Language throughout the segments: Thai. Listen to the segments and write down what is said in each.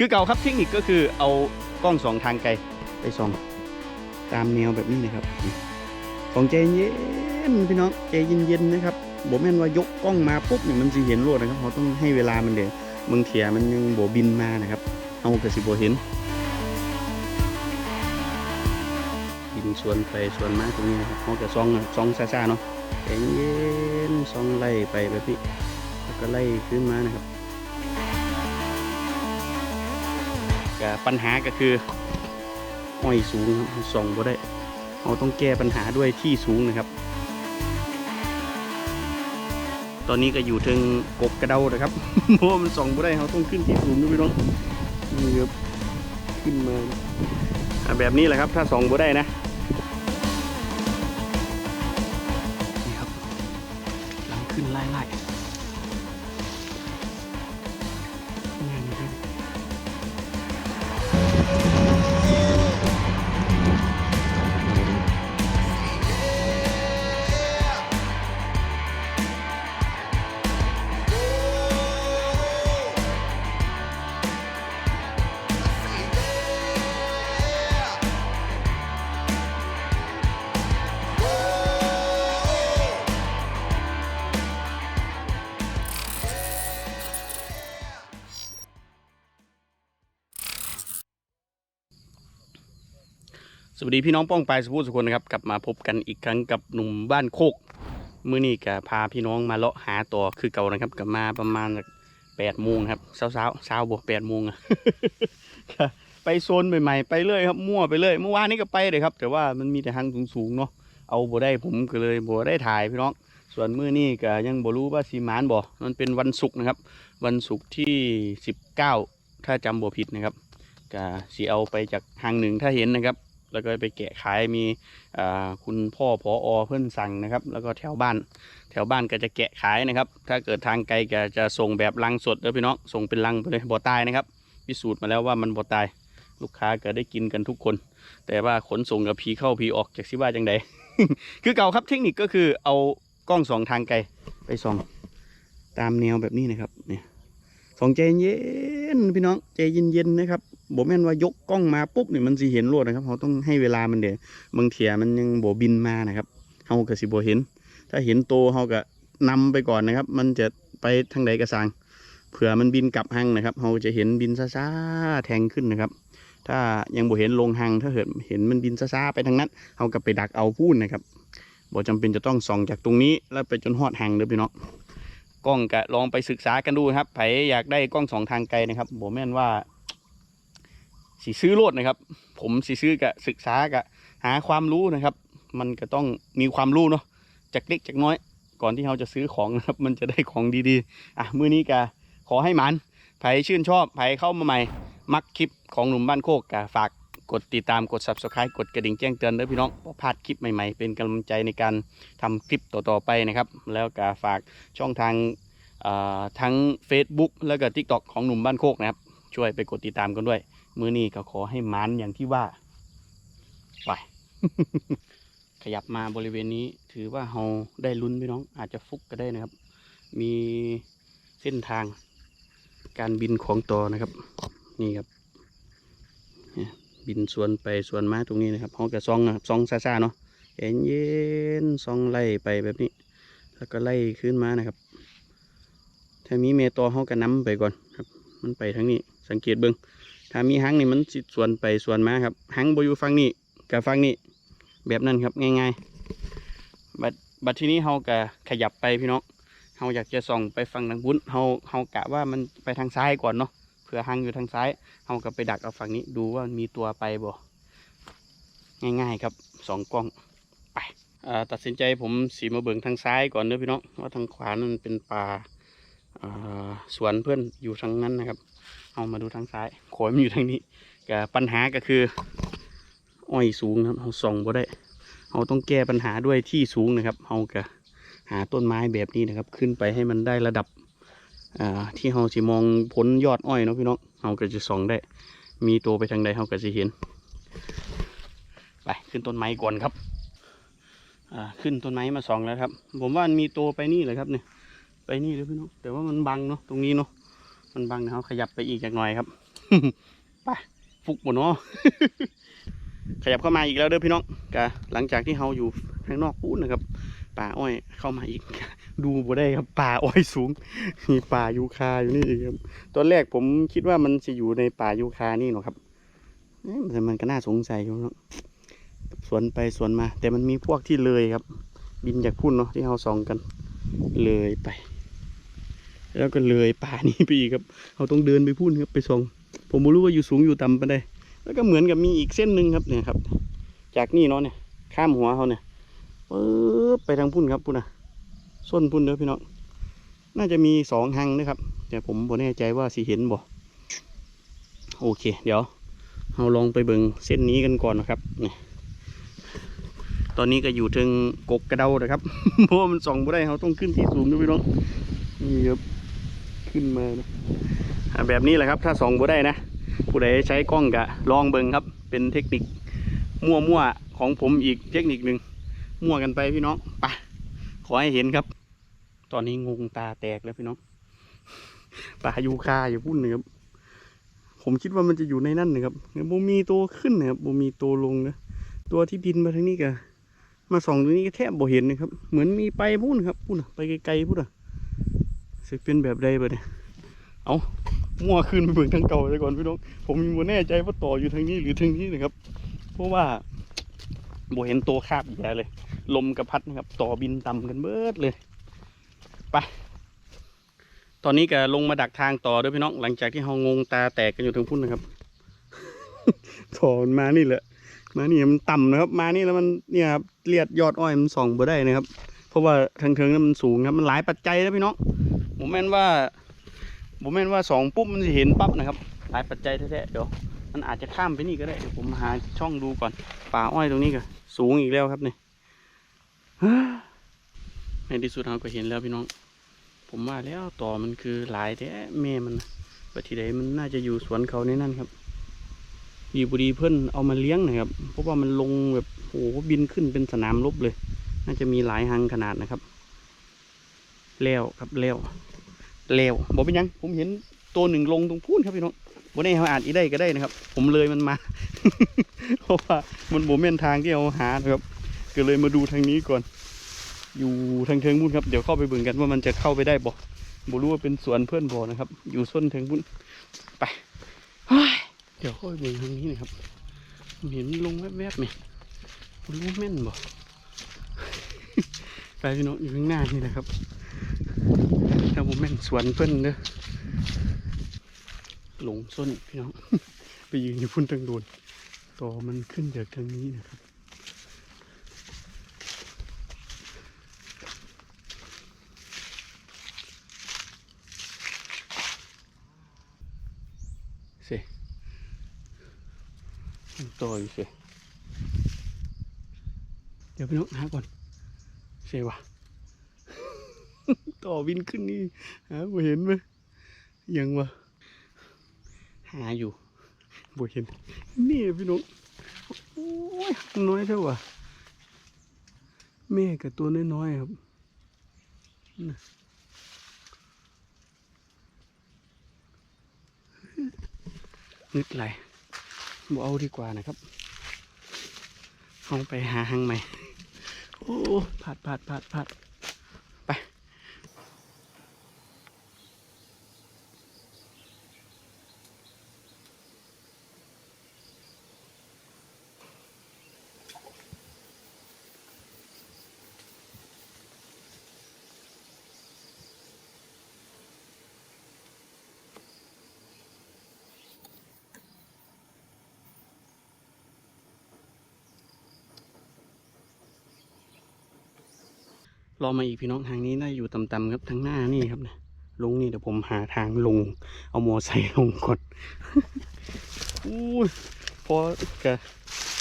คือเก่าครับเทคนิคก็คือเอากล้องสองทางไกลไปส่องตามแนวแบบนี้นะครับส่องใจเย็นพี่น้องใจเย็นๆนะครับบอกแม่นว่ายกกล้องมาปุ๊บเนี่ยมันจะเห็นโลดนะครับเขาต้องให้เวลามันเดี๋ยวบางเทียมันยังโบบินมานะครับ เอากระสิบโบเห็นบินสวนไปสวนมาตรงนี้นะครับเขาจะซองซองซ่าๆเนาะใจเย็นซองไล่ไปแบบนี้แล้วก็ไล่ขึ้นมานะครับ ก็ปัญหาก็คือห้อยสูงครับส่องบ่ได้เราต้องแก้ปัญหาด้วยที่สูงนะครับ ตอนนี้ก็อยู่ถึงกกกระเดานะครับเพราะว่ามันส่องบ่ได้เราต้องขึ้นที่สูงด้วยพี่น้องนี่ครับขึ้นมาแบบนี้แหละครับ ถ้าส่องบ่ได้นะ สวัสดีพี่น้องป้องปลายสุภูสุคนนะครับกลับมาพบกันอีกครั้งกับหนุ่มบ้านโคกมื้อนี้ก็พาพี่น้องมาเลาะหาตัวคือเก่านะครับกลับมาประมาณแปดโมงครับเช้าเช้าเช้าบวกแปดโมงอะไปโซนใหม่ๆไปเรื่อยครับมั่วไปเรื่อยเมื่อวานนี้ก็ไปเลยครับ แต่ว่ามันมีแต่ทางสูงๆเนาะเอาบ่ได้ผมก็เลยบ่ได้ถ่ายพี่น้อง ส่วนมื้อนี้ก็ยังบ่รู้ว่าสีมานบ่มันเป็นวันศุกร์นะครับ วันศุกร์ที่สิบเก้าถ้าจำบ่ผิดนะครับก็สีเอาไปจากทางหนึ่งถ้าเห็นนะครับ แล้วก็ไปแกะขายมีคุณพ่อพออเพื่อนสั่งนะครับ แล้วก็แถวบ้าน แถวบ้านก็จะแกะขายนะครับ ถ้าเกิดทางไกลก็จะส่งแบบลังสดเด้อพี่น้องส่งเป็นลังไปเลยบ่ตายนะครับ พิสูจน์มาแล้วว่ามันบ่ตาย ลูกค้าก็ได้กินกันทุกคน แต่ว่าขนส่งกับผีเข้าผีออกจากสิว่าจังใดคือเก่าครับเทคนิคก็คือเอากล้องสองทางไกลไปส่องตามแนวแบบนี้นะครับเนี่ย สองใจเย็นพี่น้องใจเย็นๆนะครับบอกแม่นว่ายกกล้องมาปุ๊บเนี่ยมันสิเห็นโลดนะครับเขาต้องให้เวลามันเดี๋ยวบางเทียมันยังโบบินมานะครับเฮาก็สิบ่เห็น ถ้าเห็นโตเฮาก็นำไปก่อนนะครับ มันจะไปทางใดกระสังเผื่อมันบินกลับหังนะครับเฮาจะเห็นบินซ่าๆแทงขึ้นนะครับ ถ้ายังบ่เห็นลงหังถ้าเห็นเห็นมันบินซ่าๆไปทางนั้นเฮาก็ไปดักเอาพูนนะครับบ่จำเป็นจะต้องส่องจากตรงนี้แล้วไปจนฮอดหังเด้อพี่น้อง กล้องก็ลองไปศึกษากันดูครับไผอยากได้กล้องสองทางไกลนะครับผมแม่นว่าสีซื้อโลดนะครับ ผมสีซื้อกะศึกษากะหาความรู้นะครับ มันก็ต้องมีความรู้เนาะจากเล็กจากน้อย ก่อนที่เราจะซื้อของนะครับ มันจะได้ของดีๆ อะมื้อนี้กะขอให้หมันไผชื่นชอบไผเข้ามาใหม่ มักคลิปของหนุ่มบ้านโคกกะฝาก กดติดตามกด subscribe กดกระดิ่งแจ้งเตือนเด้อพี่น้องบ่พลาดคลิปใหม่ๆ เป็นกำลังใจในการทำคลิปต่อๆไปนะครับ แล้วก็ฝากช่องทางทั้ง Facebook แล้วก็ TikTok ของหนุ่มบ้านโคกนะครับ ช่วยไปกดติดตามกันด้วย มือนี้ก็ขอให้มันอย่างที่ว่าไปขยับมาบริเวณนี้ถือว่าเราได้ลุ้นพี่น้องอาจจะฟุกก็ได้นะครับ มีเส้นทางการบินของตัวนะครับ นี่ครับ บินสวนไปสวนมาตรงนี้นะครับห้องกระซองนะครับซองซ่าๆเนาะเย็นเย็นๆซองไล่ไปแบบนี้ แล้วก็ไล่ขึ้นมานะครับถ้ามีเมตอเขาก็นำไปก่อนครับ มันไปทางนี้สังเกตเบิงถ้ามีหังนี่มันสิสวนไปสวนมาครับหังบอยู่ฟังนี้กับฝั่งนี้แบบนั้นครับง่ายๆบัดบัดที่นี้เขาก็ขยับไปพี่น้องเขาอยากจะส่องไปฝั่งทางบุญเขาเขากะว่ามันไปทางซ้ายก่อนเนาะ เผื่อหังอยู่ทางซ้ายเขาก็ไปดักเอาฝั่งนี้ดูว่ามีตัวไปบ่ง่าย ๆครับสองกล้องไปอ่าตัดสินใจผมสีมาเบิ่งทางซ้ายก่อนเด้อพี่น้องว่าทางขวานั้นเป็นป่าสวนเพื่อนอยู่ทางนั้นนะครับ เอามาดูทางซ้ายโขยมันอยู่ทางนี้ก็ปัญหาก็คืออ้อยสูงนะครับเราส่องบ่ได้เราต้องแก้ปัญหาด้วยที่สูงนะครับเราก็หาต้นไม้แบบนี้นะครับ ขึ้นไปให้มันได้ระดับ อ่าที่เราสิมองพ้นยอดอ้อยเนาะพี่น้องเราก็จะส่องได้ มีตัวไปทางใดเราก็จะเห็น ไปขึ้นต้นไม้ก่อนครับ อ่าขึ้นต้นไม้มาส่องแล้วครับ ผมว่ามันมีตัวไปนี่เลยครับเนี่ยไปนี่เลยพี่น้องแต่ว่ามันบังเนาะตรงนี้เนาะมันบังนะครับขยับไปอีกจากหน่อยครับไปฟุกหมดเนาะขยับเข้ามาอีกแล้วเด้อพี่น้องกะหลังจากที่เราอยู่ข้างนอกปูนนะครับ ป่าอ้อยเข้ามาอีก ดูบ่ได้ครับป่าอ้อยสูง มีป่ายูคาอยู่นี่อีกครับ ตอนแรกผมคิดว่ามันจะอยู่ในป่ายูคานี่หรอครับเอ๊ะแต่มันก็น่าสงสัยอยู่เนาะสวนไปสวนมา แต่มันมีพวกที่เลยครับ บินจากพุ่นเนาะที่เราส่องกัน เลยไป แล้วก็เลยป่านี้ไปอีกครับเราต้องเดินไปพุ่นครับไปส่องผมไม่รู้ว่าอยู่สูงอยู่ต่ำไปได้แล้วก็เหมือนกับมีอีกเส้นหนึ่งครับเนี่ยครับ จากนี่เนาะเนี่ยข้ามหัวเขาเนี่ย ปึ๊บไปทางพุ่นครับพุ่นนะส้นพุ่นเด้อพี่น้องน่าจะมีสองหังนะครับ แต่ผมบ่แน่ใจว่าสิเห็นบ่โอเค เดี๋ยวเราลองไปเบิ่งเส้นนี้กันก่อนนะครับนี่ตอนนี้ก็อยู่ถึงกกกระเดานะครับเพราะว่ามันส่องบ่ได้เราต้องขึ้นที่สูงด้วยพี่น้องนี่ครับขึ้นมานะแบบนี้แหละครับ ถ้าส่องบ่ได้นะผู้ใดใช้กล้องกะลองเบิ่งครับ เป็นเทคนิคมั่วๆของผมอีกเทคนิคหนึ่ง มั่วกันไปพี่น้องไปขอให้เห็นครับ ตอนนี้งงตาแตกแล้วพี่น้องปลายูคาอยู่พุ่นนะครับผมคิดว่ามันจะอยู่ในนั่นนะครับโบมีตัวขึ้นนะครับโบมีตัวลงนะตัวที่บินมาทางนี้กะมาส่องตรงนี้ก็แทบบ่เห็นนะครับ เหมือนมีไปพุ่นครับพุ่นน่ะไปไกลๆพุ่นอะสึกเป็นแบบใดบ่เนี่ยเอามั่วขึ้นไปเบิ่งทางเก่าไปก่อนพี่น้องผมยังบ่แน่ใจว่าต่ออยู่ทางนี้หรือทางนี้นะครับ เพราะว่า บเห็นตัวคาบแย่เลย ลมกระพัดนะครับ ต่อบินต่ำกันเบิดเลย ไป ตอนนี้ก็ลงมาดักทางต่อด้วยพี่น้อง หลังจากที่เฮางงงตาแตกกันอยู่ทางพุ่นนะครับถอนมานี่แหละ มานี่มันต่ำนะครับ มานี่แล้วมันเนี่ยครับเลียดยอดอ้อยมันส่องบ่ได้นะครับ เพราะว่าทางเทิงนั้นมันสูงครับ มันหลายปัจจัยนะพี่น้องผมแม่นว่าผมแม่นว่าสองปุ๊บมันจะเห็นปั๊บนะครับ หลายปัจจัยแท้ๆเดี๋ยว มันอาจจะข้ามไปนี่ก็ได้เดี๋ยวผมหาช่องดูก่อน ป่าอ้อยตรงนี้ก็สูงอีกแล้วครับเนี่ยในที่สุดเราก็เห็นแล้วพี่น้อง ผมว่าแล้วต่อมันคือหลายแท้แม่มันว่าที่ใดมันน่าจะอยู่สวนเขาในนั่นครับดีบุดีเพื่อนเอามาเลี้ยงนะครับเพราะว่ามันลงแบบโอ้โหบินขึ้นเป็นสนามรบเลย น่าจะมีหลายหังขนาดนะครับแล้วครับแล้วแล้วบอกเป็นยัง ผมเห็นตัวหนึ่งลงตรงพูนครับพี่น้อง บนนี้เขาอาจอีได้ก็ได้นะครับ ผมเลยมันมา เพราะว่ามันโมเมนทางที่เอาหานะครับ ก็เลยมาดูทางนี้ก่อน อยู่ทางเทิงบุญครับ เดี๋ยวเข้าไปเบิ่งกันว่ามันจะเข้าไปได้บ่บรู้ว่าเป็นสวนเพื่อนบ่นะครับ อยู่ส้นเทิงบุญไป เดี๋ยวเข้าไปเบิ่งทางนี้นะครับ เห็นลงแวบๆนี่บ่รู้แม่นบ่ไปพี่น้องอยู่ข้างหน้านี่นะครับถ้าผมแม่นสวนเพื่อนเด้อ หลงส้นพี่น้อง ไปยืนอยู่พุ่นทางโดนต่อมันขึ้นจากทางนี้นะครับเสิมันต่ออยู่สิเดี๋ยวพี่น้องหาก่อนเสวะต่อวินขึ้นนี่หาเห็นไหมยังวะ หาอยู่บ่เห็นนี่พี่น้องโอ้ยน้อยเท่าวะแม่กับตัวน้อยๆครับนึกไหลบ่เอาดีกว่านะครับเอาไปหาหางใหม่ โอ้ผัดผัดผัดผัด อมาอีกพี่น้องทางนี้น่าอยู่ต่ำๆครับทางหน้านี่ครับนี่ยลงนี่เดี๋ยวผมหาทางลง เอาโมไซค์ลงก่อนอู้ยพอกะ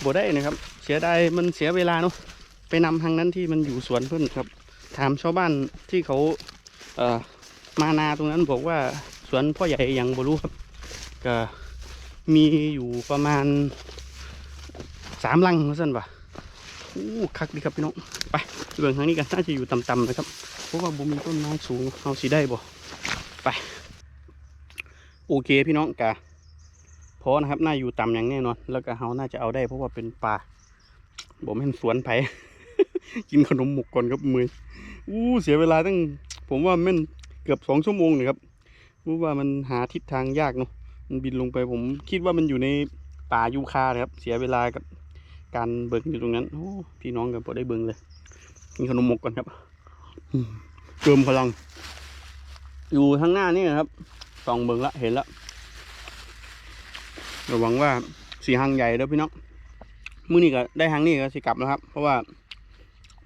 บ่ได้นะครับ เสียดายมันเสียเวลาเนาะไปนำทางนั้นที่มันอยู่สวนเพื่อนครับ ถามชาวบ้านที่เขาเอ่อมานาตรงนั้นบอกว่าสวนพ่อใหญ่ยังบ่รู้ครับก็มีอยู่ประมาณสามลังว่าสั่นปะ อ้คักดีครับพี่น้องไปเบื้องทางนี้กันน่าจะอยู่ต่ำๆนะครับเพราะว่าบ่มีต้นไม้สูงเอาสิได้บ่ไปโอเคพี่น้องกะอนะครับน่าอยู่ต่ำอย่างแน่นอน แล้วก็เขาน่าจะเอาได้ เพราะว่าเป็นป่าบอกไม่นสวนไผ่กินขนมหมกก่อนครับมืออู้เสียเวลาตั้ง ผมว่าแม่นเกือบสองชั่วโมงเลยครับรู้ว่ามันหาทิศทางยากเนาะมันบินลงไปผมคิดว่ามันอยู่ในป่ายูคานะครับ เสียเวลากับ การเบิ่งอยู่ตรงนั้นโอ้พี่น้องกันพอได้เบิ่งเลยกินขนมหมกก่อนครับเติมพลัง อยู่ข้างหน้านี่นะครับส่องเบิ่งละเห็นละเระวังว่าสีหางใหญ่เด้อพี่น้องมื้อนี้ก็ได้หางนี่ก็สิกลับแล้วครับ เพราะว่า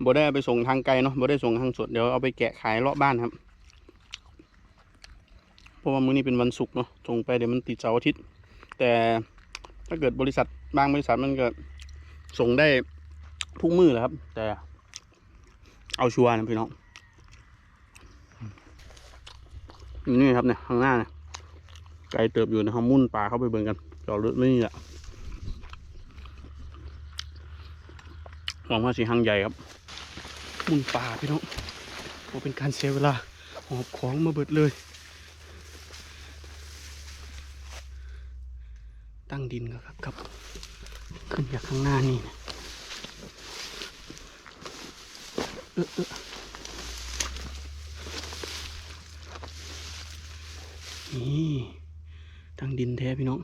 บ่ได้ไปส่งทางไกลเนาะบ่ได้ส่งทางสดเดี๋ยวเอาไปแกะขายเลาะบ้านครับเพราะว่ามื้อนี้เป็นวันศุกร์เนาะส่งไปเดี๋ยวมันติดเสาร์อาทิตย์ แต่ถ้าเกิดบริษัทบางบริษัทมันก็ ส่งได้ทุกมื้อแหละครับ แต่ เอาชัวร์นะพี่น้องนี่ครับเนี่ยข้างหน้าเนี่ยไกลเติบอยู่นะเขามุ่นปลาเข้าไปเบิ่งกันจอดรถไม่นี่แหละหวังว่าสีหางใหญ่ครับ มุ่นปลาพี่น้องโอเป็นการเสียเวลาหอบของมาเบิดเลย ตั้งดินครับครับ ขึ้นจากข้างหน้านี่นะเออเออนี่ตั้งดินแท้พี่น้อง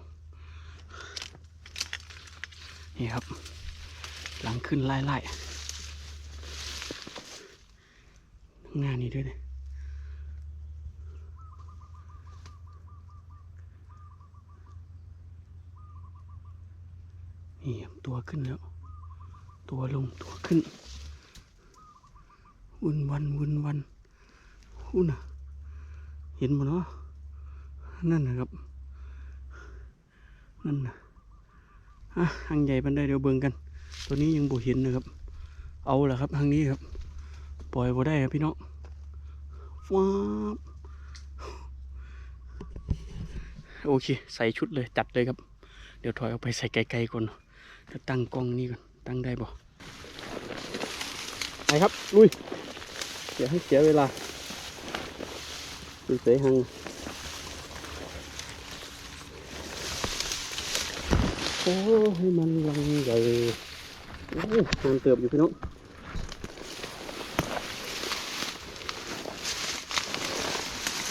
นี่ครับ หลังขึ้นไล่ไล่ข้างหน้านี้ด้วยเลยรับ ตัวขึ้นแล้ว ตัวลงตัวขึ้นวุ่นวันวุ่นวันอุ่นน่ะเห็นหมดเนาะนั่นนะครับ นั่นนะอะหางใหญ่ปันได้เดี๋ยวเบิ่งกัน ตัวนี้ยังบ่เห็นนะครับ เอาละครับทางนี้ครับ ปล่อยบ่ได้ครับพี่น้องฟ้าโอเค ใส่ชุดเลยจัดเลยครับ เดี๋ยวถอยเอาไปใส่ไกลๆก่อน จะตั้งกล้องนี่ก่อน ตั้งได้บ่ไปครับ ลุยเดี๋ยให้เสียเวลาดูเสยหังโอ้ให้มันลังใหญ่โอ้นานเติบอยู่พี่น้อง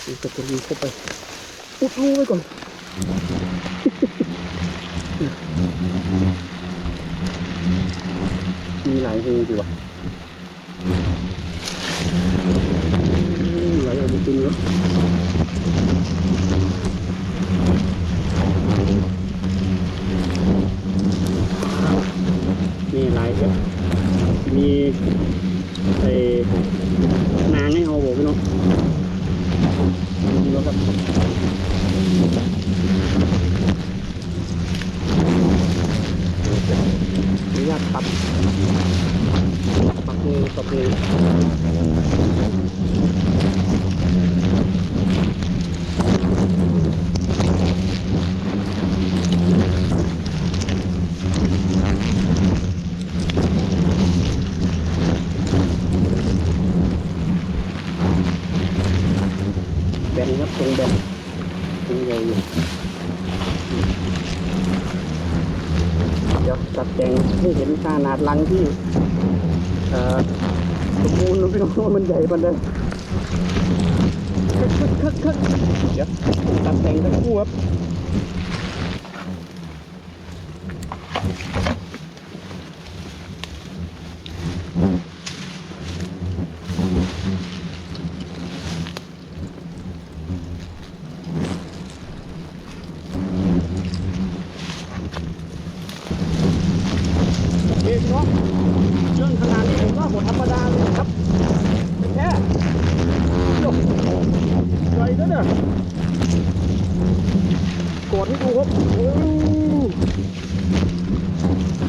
ดูสตรีเข้าไป อุดรูไว้ก่อน มีหลายเฮดีว่ะหลายอย่างจริงเนาะมีหลายครับมีไอ้นางให้เอาบอกพี่น้องนี่แล้วครับอนุญาตตัดปักมือปักมือแบนครับตรงแบนตรงใหญ่อยู่ จัดแต่งให้เห็นขนาดลังที่สมบูรณ์นพี่น้องมันใหญ่ปันเลยคึกคึกคึกคึกเดี๋ยวตัดแต่งสักคู่ครับ โอเคพี่น้องเรื่องขนาดนี้ผมว่าหมดธรรมดาเลยครับเป็นแค่โอ้ ใหญ่แล้วเนี่ยกดให้ดูครับโอ้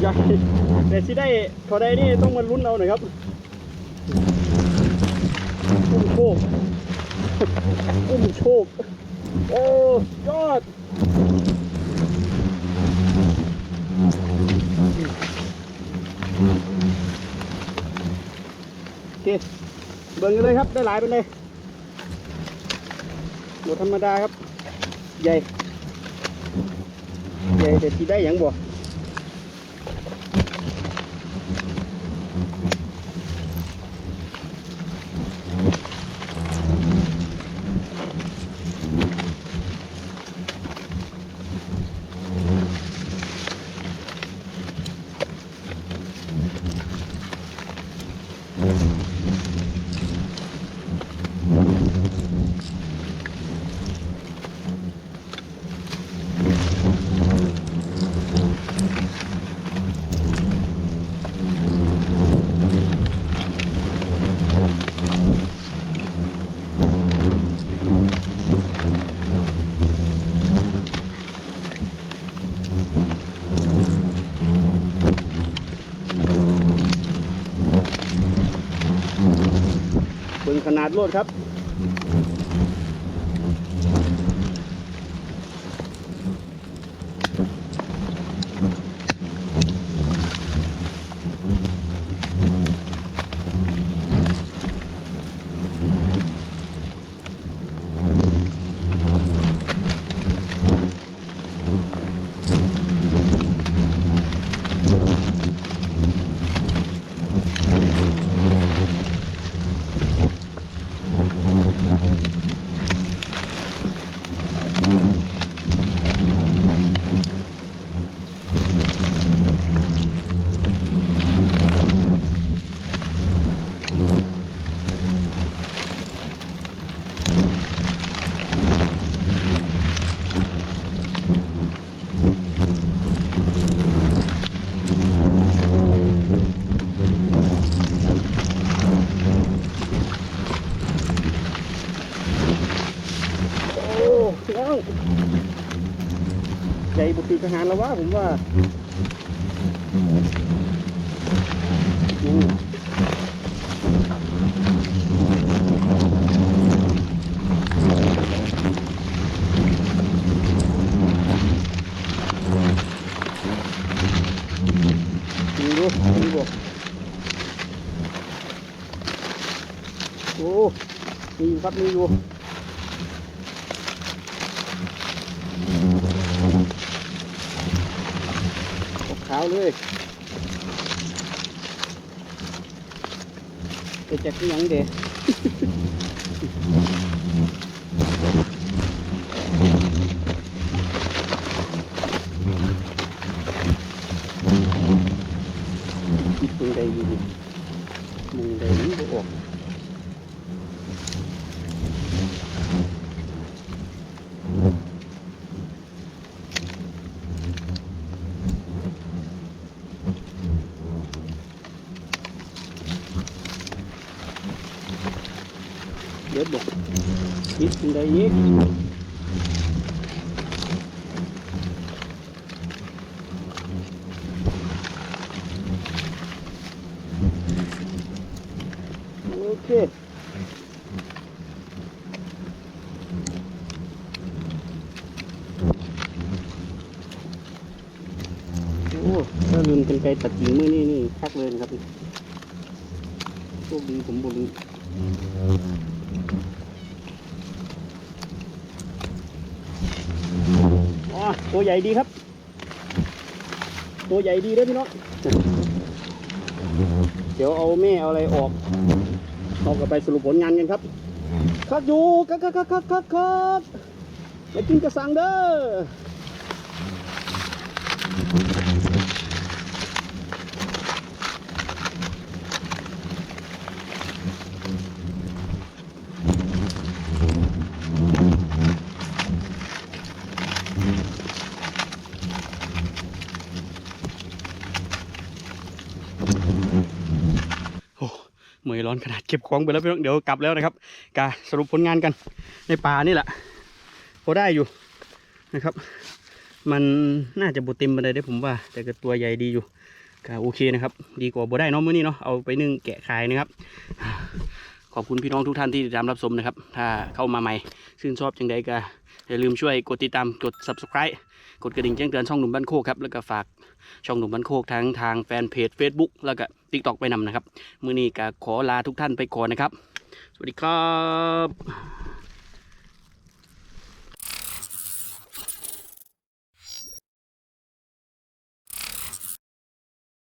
ใหญ่แต่ที่ได้พอได้นี่ต้องมาลุ้นเอาหน่อยครับอุ้มโชคอุ้มโชคโอ้ยอดโอเคเบิ่งกันเลยครับได้หลายไปเลย หมูธรรมดาครับ ใหญ่ ใหญ่แต่ที่ได้อย่างบ่ ดโลดครับ องใจบุตรทหารแล้ววะผมว่าอืมดูดูดูโอ้มีอยู่ครับมีอยู่ ขาวเลย ไปจากที่ยังเดะคิดมึงใดอยู่มึงใดนี่บ่ออกเดี๋ยวบอก คิดมึงใดอีกโอเคโอ้ถ้าลืมเป็นไกลตัดกิ่งมือนี่นี่คักเลยนะครับโชคดีผมบุญ อ๋อตัว ใหญ่ดีครับ ตัวใหญ่ดีด้วยพี่น้องเดี๋ยวเอาแม่เอาอะไรออกเอากลับไปสรุปผลงานกันครับคักอยู่คักคักคักคักคักคักไปกินกระสังเด้อเมือยร้อนขนาดเก็บของไปแล้วพี่น้องเดี๋ยวกลับแล้วนะครับกาสรุปผลงานกันในป่านี่แหละพอได้อยู่นะครับ มันน่าจะบุเต็มไปเลยได้ผมว่า แต่ก็ตัวใหญ่ดีอยู่ก็โอเคนะครับ ดีกว่าบ่ได้เนาะมื้อนี้เนาะเอาไปนึ่งแกะขายนะครับ ขอบคุณพี่น้องทุกท่านที่ติดตามรับชมนะครับ ถ้าเข้ามาใหม่ชื่นชอบจังใดก็อย่าลืมช่วยกดติดตามกด subscribe กดกระดิ่งแจ้งเตือนช่องหนุ่มบ้านโคกครับแล้วก็ฝาก ช่องหนุ่มบ้านโคกทั้งทางแฟนเพจ Facebook แล้วก็ TikTok ไปนำนะครับ มือนี้ก็ขอลาทุกท่านไปก่อนนะครับ สวัสดีครับ